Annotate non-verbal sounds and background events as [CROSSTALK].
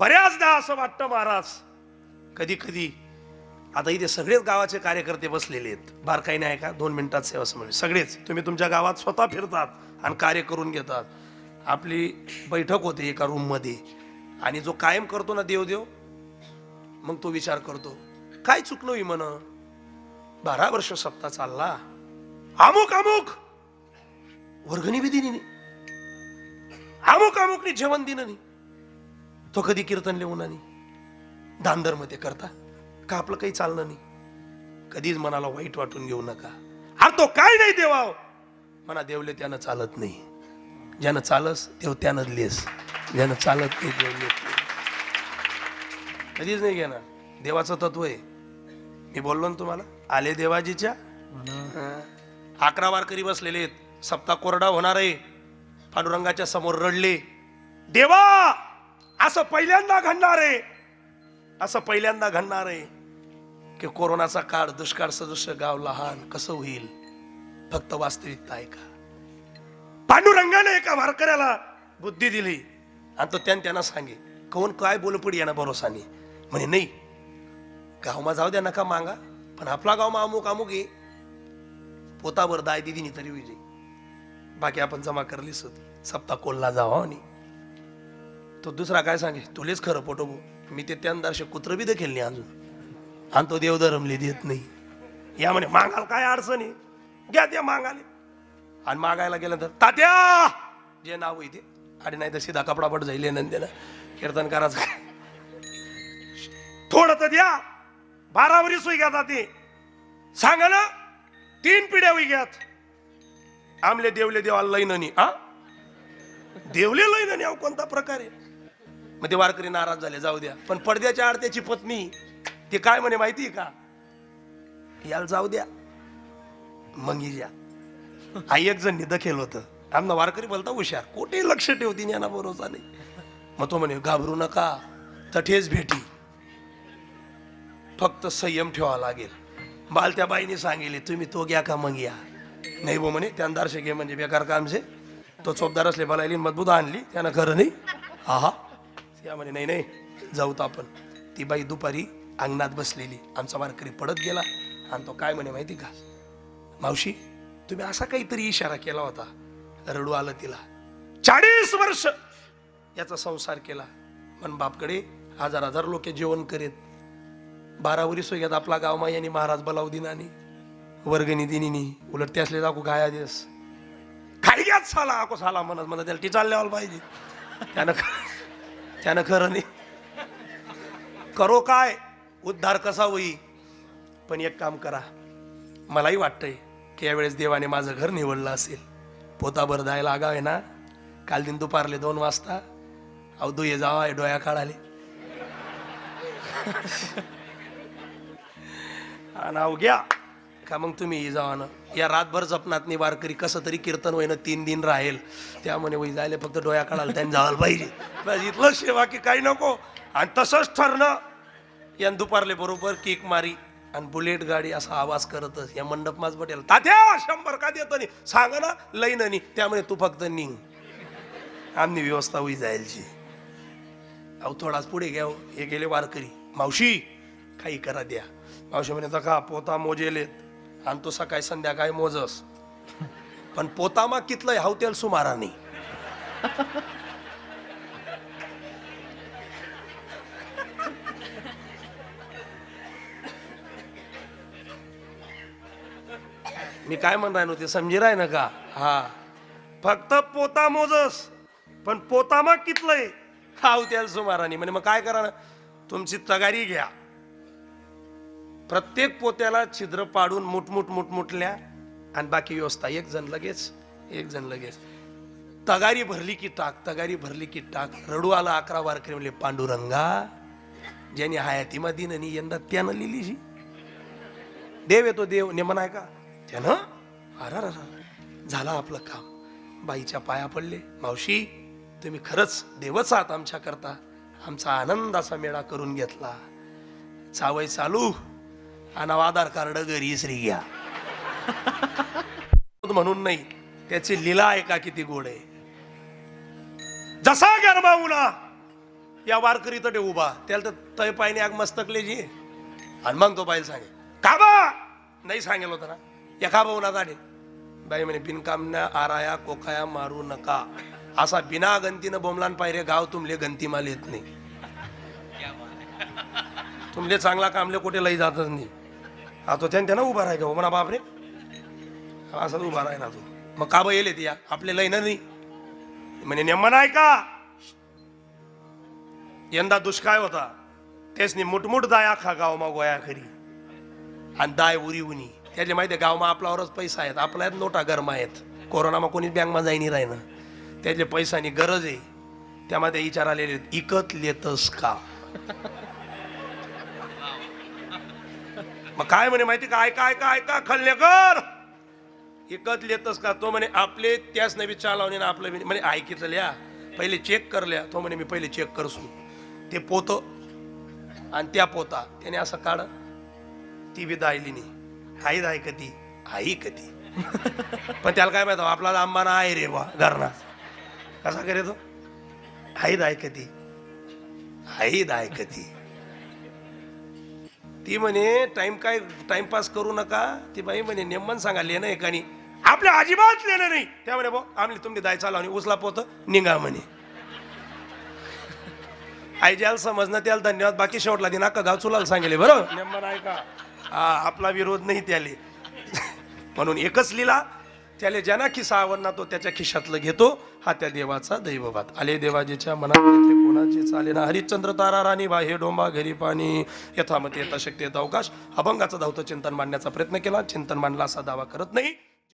बऱ्याचदा असं वाटतं महाराज कधी कधी आता इथे सगळेच गावाचे कार्यकर्ते बसलेले आहेत. बारकाई नाही का? दोन मिनिटात सेवा समजली. सगळेच. तुम्ही तुमच्या गावात स्वतः फिरतात आणि कार्य करून घेतात. आपली बैठक होते एका रूममध्ये आणि जो कायम करतो ना देव देव मग तो विचार करतो काय चुकलो ही म्हण? बारा वर्ष सप्ताह चालला. अमुक अमुक! वर्गणी बी दिली नाही अमुक जेवण दिलं नाही तो कधी कीर्तन लिहून आणि दांदरमध्ये करता? का आपलं काही चाललं नाही? कधीच मनाला वाईट वाटून घेऊ नका. अरे तो काय नाही देवा मना देवले त्यानं चालत नाही. ज्यानं चालस देव त्यानं लेस. ज्यानं चालत नाही देव नाही. कधीच नाही घेणार. देवाचं तत्व आहे. मी बोललो ना तुम्हाला आले देवाजीच्या? अकरा वारकरी बसलेले आहेत. सप्ताह कोरडा होणार आहे. पांडुरंगाच्या समोर रडले. देवा! असं पहिल्यांदा घडणार आहे. असं पहिल्यांदा घडणार आहे की कोरोनाचा काळ दुष्काळ सदृश गाव लहान कसं होईल? फक्त वास्तविकता आहे का? पांडुरंगाने एका वारकऱ्याला बुद्धी दिली आणि तो त्यानं त्यांना सांगे कोण काय बोलू पडी यांना भरोसाने म्हणे नाही गावमा जाऊ द्या नका मागा पण आपला गाव मा अमुक अमुक आहे. पोतावर दाय दिदीनी तरी विजय बाकी आपण जमा करलीच होती सप्ताह कोल्हा जावा हो नाही तो दुसरा काय सांगे? तुलेच खरं पोटो मी ते त्यांदारशे कुत्र बी देखील नाही अजून. आणि तो देवधरमले देत नाही. या म्हणे मागाल काय अडचण आहे? घ्या त्या मागाले आणि मागायला गेलं तर तात्या! जे नाव आहे ते. आणि नाही तर सीधा कपडा पट जाईल नंदेनं कीर्तन करायचं काय? थोडं तर द्या. बारावरी सुई घ्या ते सांगा ना तीन पिढ्या घ्यात. आमले देवले देवाला लैननी आ? देवले लैननी अहो कोणता प्रकार आहे? मग ते वारकरी नाराज झाले जाऊ द्या. पण पडद्याच्या आड त्याची पत्नी ते काय म्हणे माहिती का? याला जाऊ द्या. मंगी द्या ज्या आई एक जण दखेल होतं. आमना वारकरी बोलता हुशार कुठे लक्ष ठेवती यांना भरोसा नाही. मग तो म्हणे घाबरू नका तठेच भेटी. फक्त संयम ठेवा लागेल. बाल त्या बाईने सांगितले तुम्ही तो घ्या का मग या. नाही बो म्हणे त्यानं दारशे घे म्हणजे बेकार कामचे तो चोपदार असले मला मजबूत आणली त्यानं खरं नाही. हा हा त्या म्हणे नाही नाही जाऊ तर आपण. ती बाई दुपारी अंगणात बसलेली. आमचा वारकरी पडत गेला. आणि तो काय म्हणे माहिती का? मावशी तुम्ही असा काहीतरी इशारा केला होता. रडू आलं तिला. चाळीस वर्ष याचा संसार केला. पण बापकडे हजार हजार लोक जेवण करीत. बारावरी सोय्यात आपला गाव यांनी महाराज बलाव दिनानी वर्गणी दिनी उलट त्यासले दाखवू गाया दिस. काही घ्याच साला आको साला म्हणत म्हणत त्याला ती चालल्यावर पाहिजे. त्यानं त्यानं खरं नाही. करो काय उद्धार कसा होई? पण एक काम करा. मलाही वाटतंय की यावेळेस देवाने माझं घर निवडलं असेल. पोताभर जायला आगाव आहे ना? काल दिन दुपारले दोन वाजता. अहो दुये जावा डोळ्या काढाले. [LAUGHS] आणि अवघ्या का मग तुम्ही जावा ना? या रातभर जपनात नाही वारकरी कसं तरी कीर्तन होईना तीन दिन राहील. त्यामुळे वही जायला फक्त डोळ्या काढायला त्यांनी जायला पाहिजे. बस इथलं सेवा की काही नको. आणि तसंच ठरणं. यान दुपारले बरोबर केक मारी आणि बुलेट गाडी असा आवाज करतच. या मंडप माझ पटेल तात्या शंभर का देतो नाही? सांग ना लई नाही त्यामुळे तू फक्त निघ. आमनी व्यवस्था होई जायलची. अहो थोडाच पुढे घ्या हो. हे. गेले वारकरी. मावशी काही करा द्या. मावशी म्हणे का पोता मोजेलेत. आणि तो सकाळी संध्याकाळी मोजस. पण पोतामा कितलंय हावतेल सुमाराने. मी काय म्हण राहिलो ते समजी राय ना का? हा. फक्त पोता मोजस पण पोतामा कितलंय हाव सुमाराने. सुमारानी म्हणजे मग काय करा तुमची तगारी घ्या. प्रत्येक पोत्याला छिद्र पाडून मुठमुठ मुटमुटल्या आणि बाकी व्यवस्था. एक जण लगेच एक जण लगेच. तगारी भरली की टाक तगारी भरली की टाक. रडू आला अकरा वारकरी म्हणले पांडुरंगा ज्याने हयातीमा दिन आणि यंदा त्यानं लिहिली जी. देव येतो देव. नेमन आहे का? त्यानं? अर झालं आपलं काम. बाईच्या पाया पडले. मावशी तुम्ही खरंच देवच आहात आमच्या करता आमचा आनंदाचा मेळा करून घेतला. चावय चालू. आणि आधार कार्ड घरी श्री घ्या. [LAUGHS] म्हणून नाही त्याची लीला ऐका किती गोड आहे. जसा गरबावला या वारकरी तटे उभा. त्याला तर तय पायने आग मस्तकले जी. आणि मग तो बाईल सांगे का बा? नाही सांगेल होतं ना. या का भाऊ ना दाडे बाई म्हणे बिनकामना आराया कोकाया मारू नका. असा बिना गंतीनं बोमलान पायरे गाव तुमले गंती माल येत नाही. तुमले चांगला कामले कुठे लई जातच नाही. हा तो त्यानं उभा राहाय का? हो म्हणा बापरे. असाच उभा राही ना तू. मग का बा येले या? आपले लय ना नाही म्हणे नेमन आहे का? यंदा दुष्काळ होता. तेच नी मुटमुट दाय अख्खा गावमा गोया खरी. आणि दाय उरी उनी. त्यातले माहिती आहे गावमा आपल्यावरच पैसा आहेत. आपल्या आहेत नोटा गरमा आहेत. कोरोनामा कोणी बँकमा जाईनी राहिनं. त्यातले पैसानी गरज आहे. त्यामध्ये विचार आलेले इकत लेतस का? मग काय म्हणे माहिती का? ऐका ऐका ऐका खल्लेकर! इकत लेतस का? तो म्हणे आपले त्याच नवी चालवणे ना आपलं म्हणे ऐकितलं लिहा. पहिले चेक करल्या तो म्हणे मी पहिले चेक करसू. ते पोत. आणि त्या पोता त्याने असं काढ. ती बी दायली नाही. आई दाय कधी आई कधी पण त्याला काय माहिती आपला आंबाना आहे रे बा घरना. कसा करे तो हो? आई दाय कधी आई दाय कधी ती म्हणे टाइम काय टाइमपास करू नका. ती बाई म्हणे नेमन सांगा लेणं एकानी आपल्या अजिबात लेणं नाही. त्या म्हणे भाऊ आम्ही तुमची दाय चालवणी उचला पोत निघा म्हणे. आई ज्याला समजणं त्याला धन्यवाद. बाकी शेवटला दिन अख्खा गाव चुलाला सांगेले बरं? नेमन ऐका हा आपला विरोध नाही त्याले. म्हणून एकच लिला त्याला ज्यांना खिसा आवडणार तो त्याच्या खिशातलं घेतो. हा त्या देवाचा दैवभात आले देवाजीच्या मनात येथे कोणाचे चाले ना हरिश्चंद्र तारा राणी बा हे डोंबा घरी पाणी यथामती यथाशक्ती यथा अवकाश अभंगाचा धावतं चिंतन मांडण्याचा प्रयत्न केला. चिंतन मांडला असा दावा करत नाही.